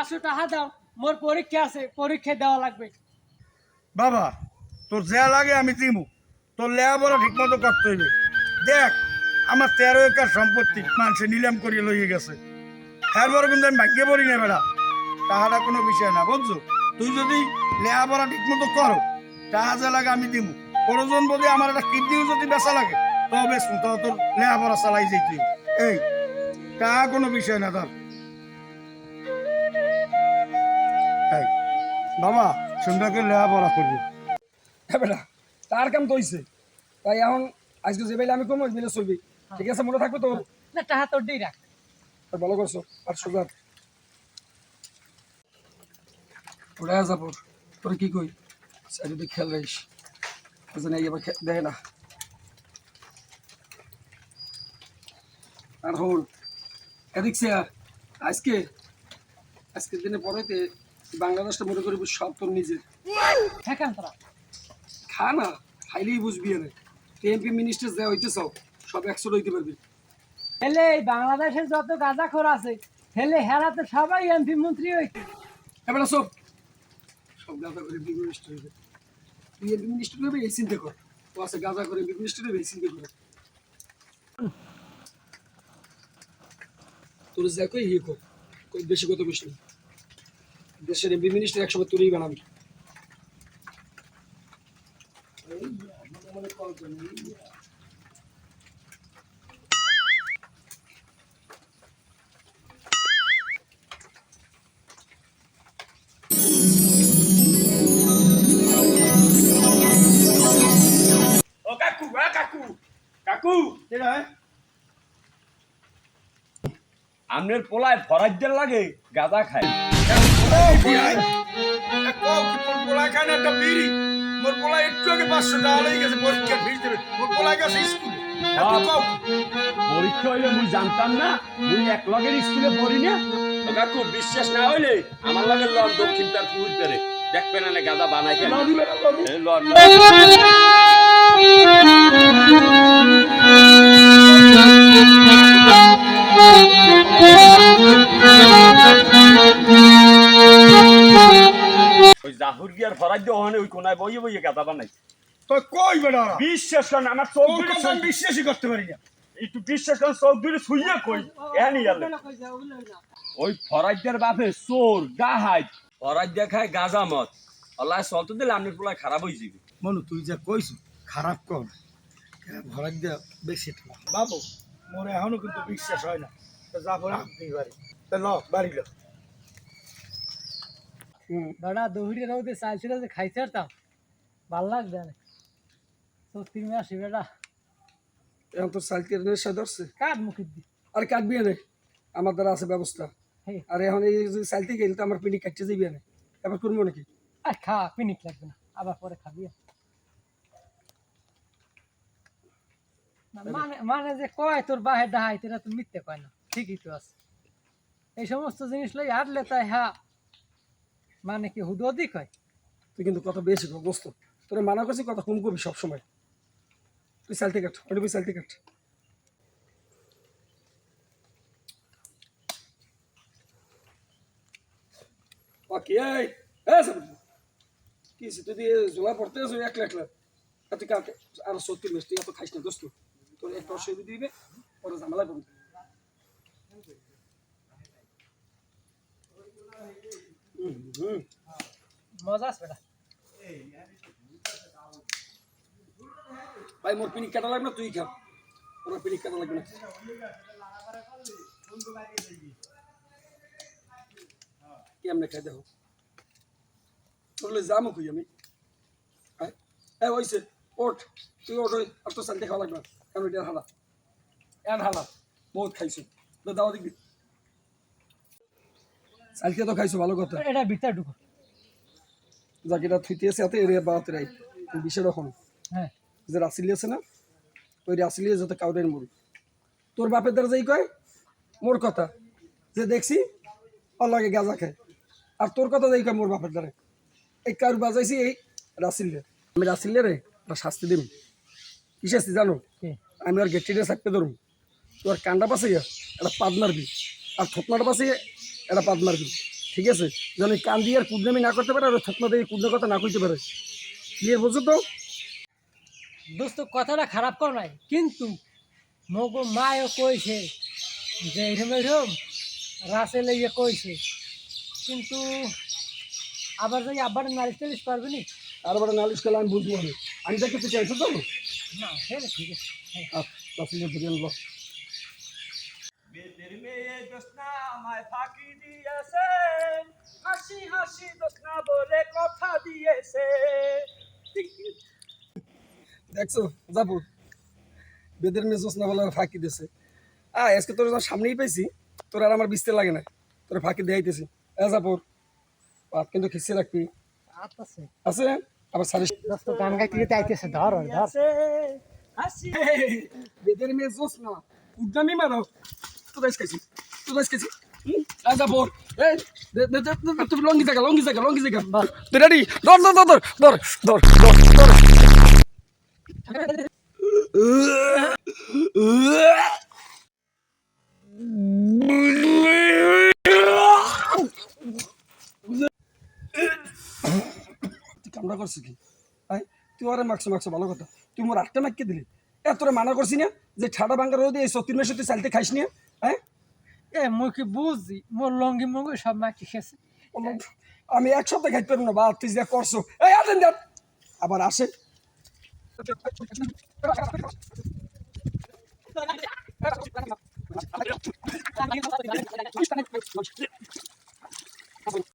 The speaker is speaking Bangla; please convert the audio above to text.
পাঁচশো টাকা দাও, মোর পরীক্ষা আছে, পরীক্ষা দেওয়া লাগবে। বাবা, তোর যা লাগে আমি দিমু। তোর লেয়াপড়া ঠিক মতো করতে হইবে। দেখ, আমার তেরো একর সম্পত্তি মানুষে নিলাম করিয়ে লইয়ে গেছে। এরপরে কিন্তু আমি ভাগ্যে পড়ি না বেড়া। তাহারা কোনো বিষয় না, বুঝছ? তুই যদি লেয়াপড়া ঠিক মতো করো, টাকা যা লাগে আমি দিমু। প্রয়োজন বোধে আমার একটা কিডনিও যদি বেচা লাগে, তবে তোর লেয়াপড়া চালাই যেতে এই, টাকা কোনো বিষয় না তোর এই, বাবা সুন্দর করে লেয়াপড়া করবি? হ্যাঁ বেটা তার কাম তো হইছে। তাই এখন আজকে যে বেলে আমি কম ওই বেলে চলবি। ঠিক আছে মনে থাকবে তোর না টাকা তোর দিয়ে রাখ। ভালো করছ আর সোজা ওরা যাব তোর কি কই? চারিদিকে খেয়াল রাখিস। বুঝে নাই এবার দেয় না। আর হল এদিক সে আজকে আজকের দিনে পরেতে বাংলাদেশটা মনে করি সব তোর নিজের। খা না খাইলেই বুঝবি এমপি মিনিস্টার যা হইতে চাও সব হইতে পারবি। হেলে বাংলাদেশের যত গাঁজাখোর আছে হেলে হেরাতে সবাই এমপি মন্ত্রী হইছে। এবার সব সব গাঁজা করে এমপি মিনিস্টার হইবে। তুই এমপি মিনিস্টার হইবে এই চিন্তা কর। ও আছে গাঁজা করে এমপি মিনিস্টার হইবে এই চিন্তা কর। তোর যা কই হিয়ে কর। কই বেশি কথা বেশি না। দেশের এমপি মিনিস্টার একসময় তোরই বানাবি। কাকু কাকু কাকু। আমনের পোলায় ফরাজ্যের লাগে গাঁদা খায়। একটা বিড়ি মোর পোলা একটু আগে পাঁচশো টাকা লেগে গেছে পরীক্ষা ফিস দেবে মোর পোলা গেছে স্কুলে পরীক্ষা হইলে মুই জানতাম না মুই এক লগের স্কুলে পড়ি না। কাকু বিশ্বাস না হইলে আমার লগে লন দক্ষিণ তার পুকুর দেখবেন না গাদা বানাই কেন? লন লন। ওই জাহুর গিয়ার ফরাজ্য ওখানে ওই কোনায় বইয়ে বইয়ে গাদা বানাই। তো কই বেটা বিশ্বাস করেন আমার চোখ দুটো আমি বিশ্বাসই করতে পারি না। একটু বিশ্বাস করেন চোখ দুটো শুইয়ে কই এহানি না। ওই ফরাজ্যের বাপে চোর ডাহাই ফরাজ্য খায় গাঁজা মদ। আল্লাহ চলতে দিলে আপনি পোলা খারাপ হয়ে যাবে। মনু তুই যা কইছু খারাপ কর দিয়া বেশি বাবু মোর এখনও কিন্তু বিশ্বাস হয় না। তো যা করে আপনি বাড়ি। ল বাড়ি ল। বেড়া দৌড়ে রৌদে চাইছিল যে খাইতে পারতাম ভালো লাগবে না সত্যি আসি বেটা। এখন তোর সাইকেল নেশা ধরছে? কাঠ মুখের দি আর কাটবি না আমার দ্বারা আছে ব্যবস্থা। আর এখন এই যে সাইলতে গেলে তো আমার পিনি কাটতে যাবি না এবার করব নাকি? আর খা পিনিক লাগবে না। আবার পরে খাবি মানে মানে যে কয় তোর বাহে ডাহাই তোরা তো মিথ্যে কয় না। ঠিকই তো আছে। এই সমস্ত জিনিস লই হাঁটলে তাই হ্যাঁ মানে কি হুদ অধিক হয় তুই কিন্তু কথা বেশি কর তোরা মানা করছি কথা কম করবি সবসময়? তুই সাইলতে কাট, ওটা তুই সাইলতে কাট। ওকে আর সত্যি তুই এত খাইস না, দোস্ত। তোর একটা অসুবিধা দিবে পরে ঝামেলা করবি হুম হুম ভাই মোর পিনিক কাটা লাগবে না তুই খা। ওরা পিনিক কাটা লাগবে না। কেমনে খাই দেখো। তোরলে যামো কই আমি? হ্যাঁ ওইসে ওঠ। তুই ওঠ ওই, আর তো শান্তি খাওয়া লাগবে না। কারণ এটা হালা। এন হালা। বহুত খাইছো। দাওয়া দিবি চালকে তো খাইছো ভালো কথা। এটা ভিতরে ঢুকো যাকে থুইতে আছে এত এরিয়া বাড়াতে রাই। বিষয় রকম হ্যাঁ। যে রাসিলি আছে না ওই রাসিলি যাতে কাউরের মরি তোর বাপের দ্বারা যেই কয় মোর কথা। যে দেখছি অল্লাগে গাঁজা খায়। আর তোর কথা যেই কয় মোর বাপের দ্বারা। এই কার বাজাইছি এই রাসিলে আমি রাসিলে রে একটা শাস্তি দিম। কি শাস্তি জানো? আমি আর গেটিটা থাকতে ধরুন তোর কান্ডা পাশে একটা পাদ মারবি। আর থতনাটা পাশে একটা পাদ মারবি ঠিক আছে? যেন এই কান দিয়ে আর কুদনামি না করতে পারে আর থাকমা দিয়ে কুদনা কথা না কইতে পারে। ক্লিয়ার বুঝছ তো? দোস্ত কথাটা খারাপ কর নাই কিন্তু মগো মায়ও কইছে যে এরম এরম রাসেল ইয়ে কইছে। কিন্তু আবার যদি আবার নালিশ টালিশ পারবে নি? আর বড় নালিশ করলে আমি বুঝব আমি আমি দেখতে চাইছো তো? না হ্যাঁ ঠিক আছে। হ্যাঁ। বেদের মেয়ে দোস্না আমায় ফাঁকি দিয়েছে। হাসি হাসি বলে কথা দিয়েছে। দেখছ যাব। বেদের মেয়ে জোসনা বলে ফাঁকি দিয়েছে। আ আজকে তোর সামনেই পাইছি তোর আর আমার বিস্তে লাগে না। তোর ফাঁকি দেখাইতেছি এ যাব। পাত কিন্তু খিসে রাখবি। আছে। আবার দোস্ত গান গাইতে আইতেছে ধর ধর। হাসি। বেদের মেয়ে জোসনা উদ্যামি মারো। তো দাইস খাইছি খাইছি এই তুমি লঙ্গি জায়গা লঙ্গি জায়গা লঙ্গি জায়গা। তুই রেডি ধর ধর ধর ধর ধর ধর ধর তুই কামড়া করছিস কি? তুই আরে মাকছো মাকছো ভালো কথা। তুই মোর আটটা মাইকে দিলি। এ তোরে মানা করছি না যে ঠাডা ভাঙ্গা রোদে এই সতীর মেশে তুই চালতে খাইস না? হ্যাঁ? এ, মুই কি বুঝি? মোর লঙ্গি মঙ্গি সব মাটি খেয়েছে। আমি এক সপ্তাহ খাইতে পারব না বা তুই যা করছ। এই আসেন দেন আবার আসে।